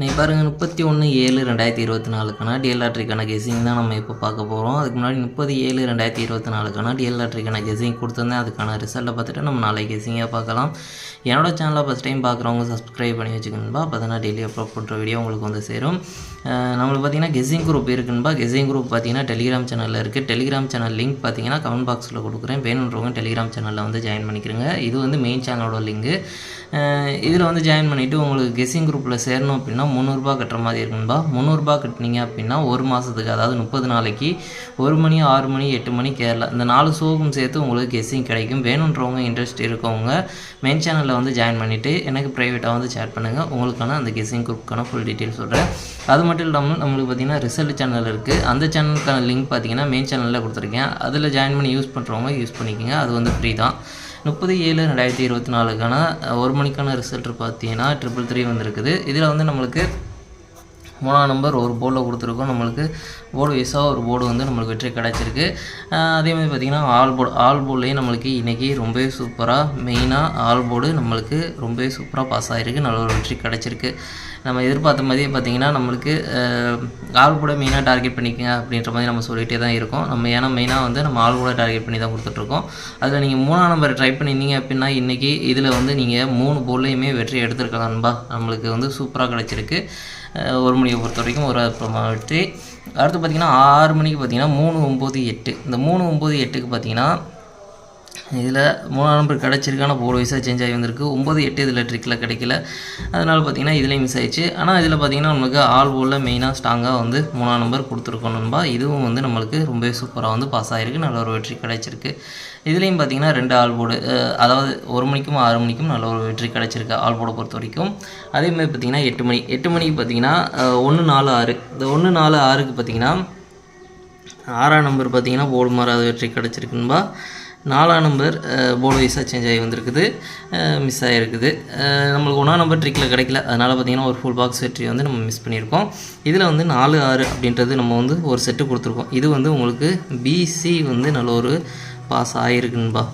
நீ பாருங்கள் முப்பத்தி ஒன்று ஏழு ரெண்டாயிரத்தி இருபத்தி நாலுக்கான டிஎல்ஆர்ட்ரிக்கான கெஸிங் தான் நம்ம இப்போ பார்க்க போகிறோம் அதுக்கு முன்னாடி முப்பது ஏழு ரெண்டாயிரத்தி இருபத்தி நாலுக்கான டிஎல் லாட்ரிக்கான கெஸிங் கொடுத்துருந்தேன். அதுக்கான ரிசல்ட்டை பார்த்துட்டு நம்ம நாளைக்கு கெஸிங்காக பார்க்கலாம். என்னோடய சேனலை ஃபஸ்ட் டைம் பார்க்குறவங்க சப்ஸ்கிரைப் பண்ணி வச்சுக்கணும்பா. அப்போ தான் டெய்லி அப்லோட் பண்ணுற வீடியோ உங்களுக்கு வந்து சேரும். நம்மளுக்கு பார்த்தீங்கன்னா கெஸிங் குரூப் இருக்குன்பா. கெஸிங் குரூப் பார்த்தீங்கன்னா டெலிகிராம் சேனலில் இருக்குது டெலிகிராம் சேனல் லிங்க் பார்த்தீங்கன்னா கமெண்ட் பாக்ஸில் கொடுக்குறேன். வேணுன்றவங்க டெலிகிராம் சேனலில் வந்து ஜாயின் பண்ணிக்கிறங்க. இது வந்து மெயின் சேனலோட லிங்கு இதில் வந்து ஜாயின் பண்ணிவிட்டு உங்களுக்கு கெஸிங் குரூப்பில் சேரணும் அப்படின்னா முந்நூறுரூபா கட்டுற மாதிரி இருக்கும்பா முந்நூறுரூபா கட்டினீங்க அப்படின்னா ஒரு மாதத்துக்கு அதாவது முப்பது நாளைக்கு ஒரு மணி ஆறு மணி எட்டு மணி கேரளா இந்த நாலு ஷோவும் சேர்த்து உங்களுக்கு கெஸ்ஸிங் கிடைக்கும். வேணுன்றவங்க இன்ட்ரெஸ்ட் இருக்கவங்க மெயின் சேனலில் வந்து ஜாயின் பண்ணிவிட்டு எனக்கு ப்ரைவேட்டாக வந்து சேட் பண்ணுங்கள் உங்களுக்கான அந்த கெஸ்ஸிங் குரூப்புக்கான ஃபுல் டீட்டெயில் சொல்கிறேன் அது மட்டும் இல்லாமல் நம்மளுக்கு பார்த்தீங்கன்னா ரிசல்ட் சேனல் இருக்குது அந்த சேனலுக்கான லிங்க் பார்த்தீங்கன்னா மெயின் சேனலில் கொடுத்துருக்கேன். அதில் ஜாயின் பண்ணி யூஸ் பண்ணுறவங்க யூஸ் பண்ணிக்கோங்க. அது வந்து ஃப்ரீ தான். முப்பது ஏழு ரெண்டாயிரத்தி இருபத்தி நாலுக்கான ஒரு மணிக்கான ரிசல்ட் பார்த்தீங்கன்னா ட்ரிபிள் த்ரீ வந்திருக்குது. இதில் வந்து நம்மளுக்கு மூணாம் நம்பர் ஒரு போர்டில் கொடுத்துருக்கோம். நம்மளுக்கு போர்டு வைஸாக ஒரு போர்டு வந்து நம்மளுக்கு வெற்றி கிடச்சிருக்கு. அதே மாதிரி பார்த்திங்கன்னா ஆல் போர்டு ஆல் போர்டுலேயும் நம்மளுக்கு இன்றைக்கி ரொம்பவே சூப்பராக மெயினாக ஆல் போர்டு நம்மளுக்கு ரொம்பவே சூப்பராக பாஸ் ஆகிருக்கு நல்ல ஒரு வெற்றி கிடச்சிருக்கு. நம்ம எதிர்பார்த்த மாதிரியே பார்த்திங்கன்னா நம்மளுக்கு ஆல் போர்டை மெயினாக டார்கெட் பண்ணிக்கங்க அப்படின்ற மாதிரி நம்ம சொல்லிகிட்டே தான் இருக்கோம். நம்ம ஏன்னா மெயினாக வந்து நம்ம ஆல் போர்டை டார்கெட் பண்ணி தான் கொடுத்துட்ருக்கோம். அதில் நீங்கள் மூணாம் நம்பர் ட்ரை பண்ணியிருந்தீங்க அப்படின்னா இன்றைக்கி இதில் வந்து நீங்கள் மூணு போர்ட்லேயுமே வெற்றி எடுத்துருக்கலாம்பா நம்மளுக்கு வந்து சூப்பராக கிடச்சிருக்கு. ஒரு மணியை பொறுத்த வரைக்கும் ஒரு அற்புதமான வெற்றி அடுத்து பார்த்திங்கன்னா ஆறு மணிக்கு பார்த்திங்கன்னா மூணு ஒம்பது எட்டு. இந்த மூணு ஒம்பது எட்டுக்கு பார்த்திங்கன்னா இதில் மூணாம் நம்பர் கிடச்சிருக்கான போர்டு வயசாக சேஞ்ச் ஆகி வந்திருக்கு. ஒம்பது எட்டு இதில் ட்ரிக்கில் கிடைக்கல. அதனால் பார்த்தீங்கன்னா இதுலேயும் மிஸ் ஆயிடுச்சு. ஆனால் இதில் பார்த்தீங்கன்னா நமக்கு ஆல் போலில் மெயினாக ஸ்ட்ராங்காக வந்து மூணாம் நம்பர் கொடுத்துருக்கோம் நண்பா. இதுவும் வந்து நம்மளுக்கு ரொம்பவே சூப்பராக வந்து பாஸ் ஆகிருக்கு நல்ல ஒரு வெற்றி கிடைச்சிருக்கு. இதுலேயும் பார்த்தீங்கன்னா ரெண்டு ஆல் போர்டு அதாவது ஒரு மணிக்கும் ஆறு மணிக்கும் நல்ல ஒரு வெற்றி கிடைச்சிருக்கு ஆல் போர்டை பொறுத்த வரைக்கும். அதேமாதிரி பார்த்திங்கன்னா பார்த்தீங்கன்னா எட்டு மணி எட்டு மணிக்கு பார்த்தீங்கன்னா ஒன்று நாலு ஆறு. இந்த ஒன்று நாலு ஆறுக்கு பார்த்தீங்கன்னா ஆறாம் நம்பர் பார்த்தீங்கன்னா போர்டு மாறாத வெற்றி கிடச்சிருக்குன்பா நாலாம் நம்பர் போர்டு வைஸாக சேஞ்ச் ஆகி வந்திருக்குது. மிஸ் ஆகிருக்குது நம்மளுக்கு ஒன்றா நம்பர் ட்ரிக்கில் கிடைக்கல. அதனால் பார்த்தீங்கன்னா ஒரு ஃபுல் பாக்ஸ் வெற்றி வந்து நம்ம மிஸ் பண்ணியிருக்கோம். இதில் வந்து நாலு ஆறு அப்படின்றது நம்ம வந்து ஒரு செட்டு கொடுத்துருக்கோம். இது வந்து உங்களுக்கு பிசி வந்து நல்ல ஒரு பாஸ் ஆகிருக்குன்பா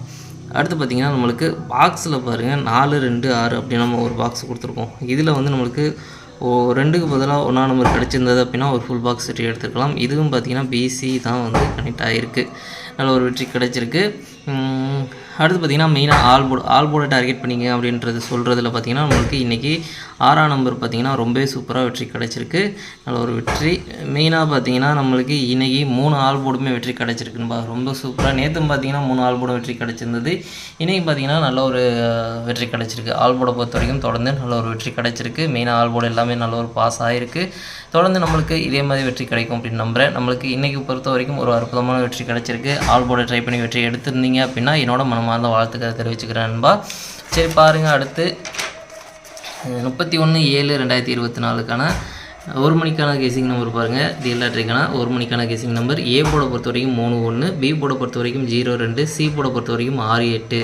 அடுத்து பார்த்தீங்கன்னா நம்மளுக்கு பாக்ஸில் பாருங்கள் நாலு ரெண்டு ஆறு அப்படின்னு நம்ம ஒரு பாக்ஸ் கொடுத்துருக்கோம். இதில் வந்து நம்மளுக்கு ஓ ரெண்டுக்கு பதிலாக ஒன்றா நம்பர் கிடச்சிருந்தது அப்படின்னா ஒரு ஃபுல் பாக்ஸ் வெற்றி எடுத்துக்கலாம் இதுவும் பார்த்தீங்கன்னா பிசி தான் வந்து கனெக்ட் ஆகிருக்கு நல்ல ஒரு வெற்றி கிடச்சிருக்கு. அடுத்து பார்த்தீங்கன்னா மெயினாக ஆல் போர்டு ஆல் போர்டை டார்கெட் பண்ணிங்க அப்படின்றது சொல்கிறதுல பார்த்தீங்கன்னா நம்மளுக்கு இன்றைக்கி ஆறாம் நம்பர் பார்த்தீங்கன்னா ரொம்பவே சூப்பராக வெற்றி கிடச்சிருக்கு. நல்ல ஒரு வெற்றி. மெயினாக பார்த்தீங்கன்னா நம்மளுக்கு இன்றைக்கி மூணு ஆல் போர்டுமே வெற்றி கிடச்சிருக்குன்பா. ரொம்ப சூப்பராக நேற்றும் பார்த்தீங்கன்னா மூணு ஆல் போர்டும் வெற்றி கிடச்சிருந்தது. இன்றைக்கி பார்த்தீங்கன்னா நல்ல ஒரு வெற்றி கிடச்சிருக்கு. ஆல் போர்டை பொறுத்த வரைக்கும் தொடர்ந்து நல்ல ஒரு வெற்றி கிடச்சிருக்கு. மெயினாக ஆல் போர்டு எல்லாமே நல்ல ஒரு பாஸ் ஆகிருக்கு தொடர்ந்து நம்மளுக்கு இதே மாதிரி வெற்றி கிடைக்கும் அப்படின்னு நம்புகிறேன் நம்மளுக்கு இன்றைக்கி பொறுத்த வரைக்கும் ஒரு அற்புதமான வெற்றி கிடச்சிருக்கு. ஆல் போட ட்ரை பண்ணி வெற்றி எடுத்திருந்தீங்க அப்படின்னா என்னோட மனமார்ந்த வாழ்த்துக்களை தெரிவிச்சுக்கிறேன் நண்பா. சரி பாருங்கள் அடுத்து. முப்பத்தி ஒன்று ஏழு ரெண்டாயிரத்தி இருபத்தி நாலுக்கான ஒரு மணிக்கான கேசிங் நம்பர் பாருங்கள் டிஎல்ஆட்ரிக்கான ஒரு மணிக்கான கேசிங் நம்பர் ஏ போட பொறுத்த வரைக்கும் மூணு ஒன்று பி போட பொறுத்த வரைக்கும் ஜீரோ ரெண்டு சி போட பொறுத்த வரைக்கும் ஆறு எட்டு.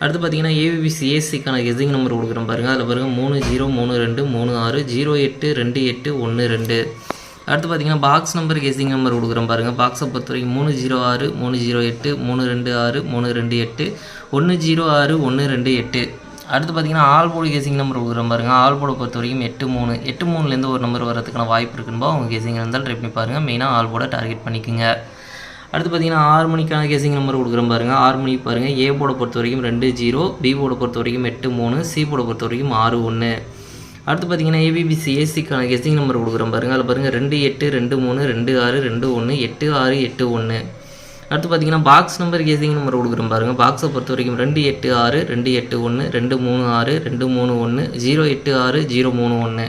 அடுத்து பார்த்தீங்கன்னா ஏவிபி சிஎஸ்சிக்கான கெஸிங் நம்பர் கொடுக்குறோம் பாருங்கள் அதில் பாருங்கள் மூணு ஜீரோ மூணு ரெண்டு மூணு ஆறு ஜீரோ எட்டு ரெண்டு எட்டு ஒன்று ரெண்டு. அடுத்து பார்த்தீங்கன்னா பாக்ஸ் நம்பர் கெஸிங் நம்பர் கொடுக்குறோம் பாருங்கள் பாக்ஸை பொறுத்த வரைக்கும் மூணு ஜீரோ ஆறு மூணு ஜீரோ எட்டு மூணு ரெண்டு ஆறு மூணு ரெண்டு எட்டு ஒன்று ஜீரோ ஆறு ஒன்று ரெண்டு எட்டு. அடுத்து பார்த்தீங்கன்னா ஆல் போர்டு கேசிங் நம்பர் கொடுக்குறேன் பாருங்கள் ஆல் போர்டை பொறுத்த வரைக்கும் எட்டு மூணு எட்டு மூணுலேருந்து ஒரு நம்பர் வரதுக்கான வாய்ப்பு இருக்குன்னு அவங்க கேசிங் இருந்தால் ட்ரை பண்ணி பாருங்கள் மெயினாக ஆல் போர்டை டார்கெட் பண்ணிக்கோங்க. அடுத்து பார்த்தீங்கன்னா ஆறு மணிக்கான கேசிங் நம்பர் கொடுக்குறேன் பாருங்கள் ஆறு மணிக்கு பாருங்கள் ஏ போட பொறுத்த வரைக்கும் ரெண்டு ஜீரோ பி போட பொறுத்த வரைக்கும் எட்டு மூணு சி போட பொறுத்த வரைக்கும் ஆறு ஒன்று அடுத்து பார்த்தீங்கன்னா ஏபிபிசி ஏசிக்கான கெஸ்டிங் நம்பர் கொடுக்குறேன் பாருங்கள் அதில் பாருங்கள் ரெண்டு எட்டு ரெண்டு மூணு ரெண்டு ஆறு ரெண்டு ஒன்று எட்டு ஆறு எட்டு ஒன்று அடுத்து பார்த்தீங்கன்னா பாக்ஸ் நம்பர் கேசிங் நம்பர் கொடுக்குறேன் பாருங்கள் பாக்ஸை பொறுத்த வரைக்கும் ரெண்டு எட்டு ஆறு ரெண்டு எட்டு ஒன்று ரெண்டு மூணு ஆறு ரெண்டு மூணு ஒன்று ஜீரோ எட்டு ஆறு ஜீரோ மூணு ஒன்று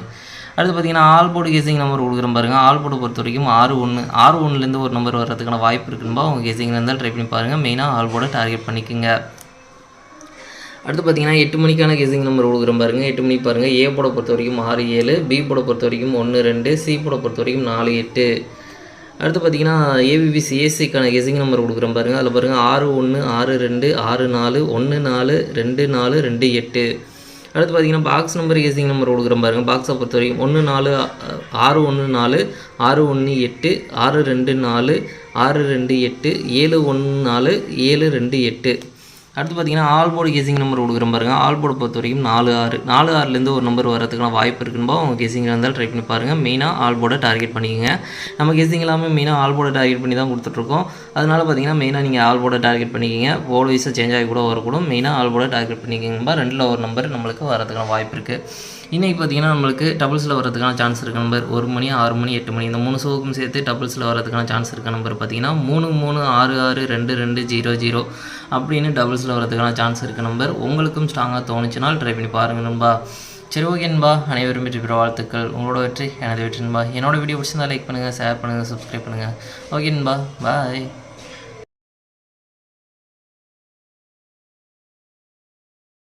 அடுத்து பார்த்தீங்கன்னா ஆல் போர்டு கேசிங் நம்பர் கொடுக்குறேன் பாருங்கள் ஆல் போர்டு பொறுத்த வரைக்கும் ஆறு ஒன்று ஆறு ஒன்றுலேருந்து ஒரு நம்பர் வர்றதுக்கான வாய்ப்பு இருக்குன்பா உங்கள் கேசிங் இருந்தால் ட்ரை பண்ணி பாருங்கள் மெயினாக ஆல் போர்டை டார்கெட் பண்ணிக்கோங்க. அடுத்து பார்த்தீங்கன்னா எட்டு மணிக்கான கெஸிங் நம்பர் கொடுக்குறேன் பாருங்கள் எட்டு மணிக்கு பாருங்கள் ஏ போட பொறுத்த வரைக்கும் ஆறு ஏழு. பி போட பொறுத்த வரைக்கும் ஒன்று ரெண்டு. சி போட பொறுத்த வரைக்கும் நாலு எட்டு. அடுத்து பார்த்தீங்கன்னா ஏபிபிசி ஏசிக்கான கெஸிங் நம்பர் கொடுக்குறேன் பாருங்கள் அதில் பாருங்கள் ஆறு ஒன்று ஆறு ரெண்டு ஆறு நாலு ஒன்று நாலு ரெண்டு நாலு ரெண்டு எட்டு. அடுத்து பார்த்தீங்கன்னா பாக்ஸ் நம்பர் ஏசிங் நம்பர் கொடுக்குறோம் பாருங்கள் பாக்ஸை பொறுத்த வரைக்கும் ஒன்று நாலு ஆறு ஒன்று நாலு ஆறு ஒன்று எட்டு ஆறு ரெண்டு நாலு ஆறு ரெண்டு எட்டு ஏழு ஒன்று நாலு ஏழு ரெண்டு எட்டு. அடுத்து பார்த்தீங்கன்னா ஆல் போர்டு கேசிங் நம்பர் கொடுக்குற பாருங்க. ஆல் போர்டு பொறுத்த வரைக்கும் நாலு ஆறு. நாலு ஆறுலேருந்து ஒரு நம்பர் வரதுக்கான வாய்ப்பு இருக்குன்னு அவங்க கேசிங்கில் இருந்தாலும் ட்ரை பண்ணி பாருங்கள் மெயினாக ஆல் போர்டை டார்கெட் பண்ணிக்கோங்க. நம்ம கேசிங் எல்லாமே மெயினாக ஆல் போர்டை டார்கெட் பண்ணி தான் கொடுத்துட்ருக்கோம். அதனால பார்த்தீங்கன்னா மெயினாக நீங்கள் ஆல் போர்டை டார்கெட் பண்ணிக்கிங்க. போர்டு வைஸாக சேஞ்ச் ஆகி கூட வரக்கூடும். மெயினாக ஆல் போர்டை டார்கெட் பண்ணிக்கிங்கப்பா. ரெண்டில் ஒரு நம்பர் நம்மளுக்கு வரதுக்கான வாய்ப்பு இருக்குது இன்றைக்கி பார்த்தீங்கன்னா நம்மளுக்கு டபுள்ஸில் வரதுக்கான சான்ஸ் இருக்க. நம்பர் ஒரு மணி ஆறு மணி எட்டு மணி. இந்த மூணு ஷோவுக்கும் சேர்த்து டபுள்ஸில் வரதுக்கான சான்ஸ் இருக்க. நம்பர் பார்த்தீங்கன்னா மூணு மூணு ஆறு ஆறு ரெண்டு ரெண்டு ஜீரோ ஜீரோ அப்படின்னு டபுள்ஸில் வரதுக்கான சான்ஸ் இருக்க. நம்பர் உங்களுக்கும் ஸ்ட்ராங்காக தோணுச்சுனால் ட்ரை பண்ணி பாருங்கள் நண்பா. சரி ஓகேன்பா அனைவரும் வெற்றி பெற வாழ்த்துக்கள். உங்களோட வெற்றி எனது வெற்றின்பா என்னோட வீடியோ பிடிச்சிருந்தா லைக் பண்ணுங்கள் ஷேர் பண்ணுங்கள் சப்ஸ்கிரைப் பண்ணுங்கள் ஓகேன்பா பாய்